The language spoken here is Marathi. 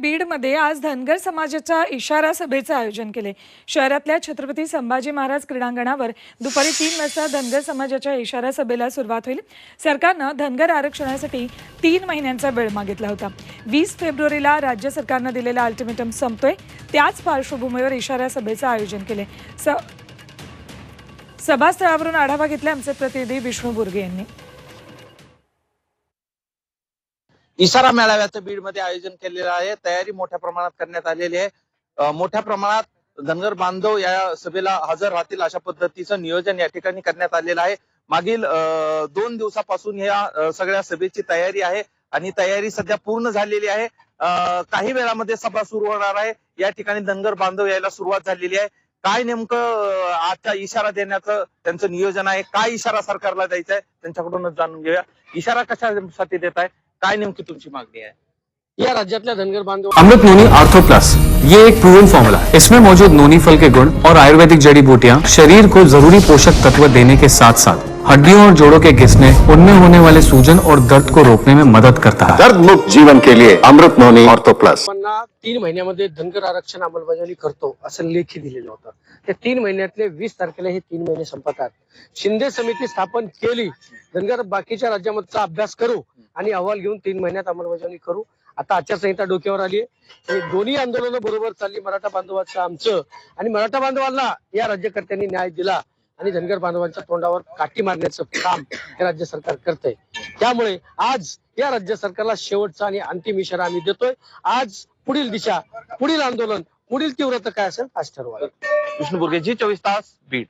बीडमध्ये आज धनगर समाजाच्या इशारा सभेचं आयोजन केले. शहरातल्या छत्रपती संभाजी महाराज क्रीडांगणावर दुपारी तीन वाजता धनगर समाजाच्या इशारा सभेला सुरुवात होईल. सरकारनं धनगर आरक्षणासाठी तीन महिन्यांचा वेळ मागितला होता. वीस फेब्रुवारीला राज्य सरकारनं दिलेला अल्टिमेटम संपतोय. त्याच पार्श्वभूमीवर इशारा सभेचं आयोजन केले. स सभास्थळावरून आढावा घेतला आमचे प्रतिनिधी विष्णू बुर्गे यांनी. इशारा मेळाव्याचं बीडमध्ये आयोजन केलेलं आहे. तयारी मोठ्या प्रमाणात करण्यात आलेली आहे. मोठ्या प्रमाणात धनगर बांधव या सभेला हजर राहतील अशा पद्धतीचं नियोजन या ठिकाणी करण्यात आलेलं आहे. मागील अं, दोन दिवसापासून या सगळ्या सभेची तयारी आहे आणि तयारी सध्या पूर्ण झालेली आहे. काही वेळामध्ये सभा सुरू होणार आहे. या ठिकाणी धनगर बांधव यायला सुरुवात झालेली आहे. काय नेमकं आजचा इशारा देण्याचं त्यांचं नियोजन आहे? काय इशारा सरकारला द्यायचा आहे त्यांच्याकडूनच जाणून घेऊया. इशारा कशासाठी देत आहे काय नेमकी तुमची मागणी आहे? या राज्यातल्या धनगर बांधव अमृत नोनी आर्थो प्लस ये एक प्रूवन फॉर्मूला है। इसमें मौजूद नोनी फल के गुण और आयुर्वेदिक जड़ी बूटियाँ शरीर को ज़रूरी पोषक तत्व देने के साथ साथ हड्डियों और जोड़ों के घिसने उनमें होने वाले सूजन और दर्द को रोकने में मदद करता है। दर्द मुक्त जीवन के लिए अमृत नोनी ऑर्थो प्लस। लोकांना तीन महिन्यामध्ये धनगर आरक्षण अंमलबजावणी करतो असं लेखी दिलेलं होतं. त्या तीन महिन्यातले वीस तारखेला हे तीन महिने संपतात. शिंदे समिती स्थापन केली धनगर बाकीच्या राज्यामधचा अभ्यास करू आणि अहवाल घेऊन तीन महिन्यात अंमलबजावणी करू. आता आचारसंहिता डोक्यावर आली आहे दोन्ही आंदोलनं बरोबर चालली मराठा बांधवाचं आमचं. आणि मराठा बांधवांना या राज्यकर्त्यांनी न्याय दिला. आणि धनगर बांधवांच्या तोंडावर काठी मारण्याचं काम हे राज्य सरकार करतंय. त्यामुळे आज या राज्य सरकारला शेवटचा आणि अंतिम इशारा आम्ही देतोय. आज पुढील दिशा पुढील आंदोलन पुढील तीव्रता काय असेल आज ठरवा विष्णू जी चोवीस तास बीड.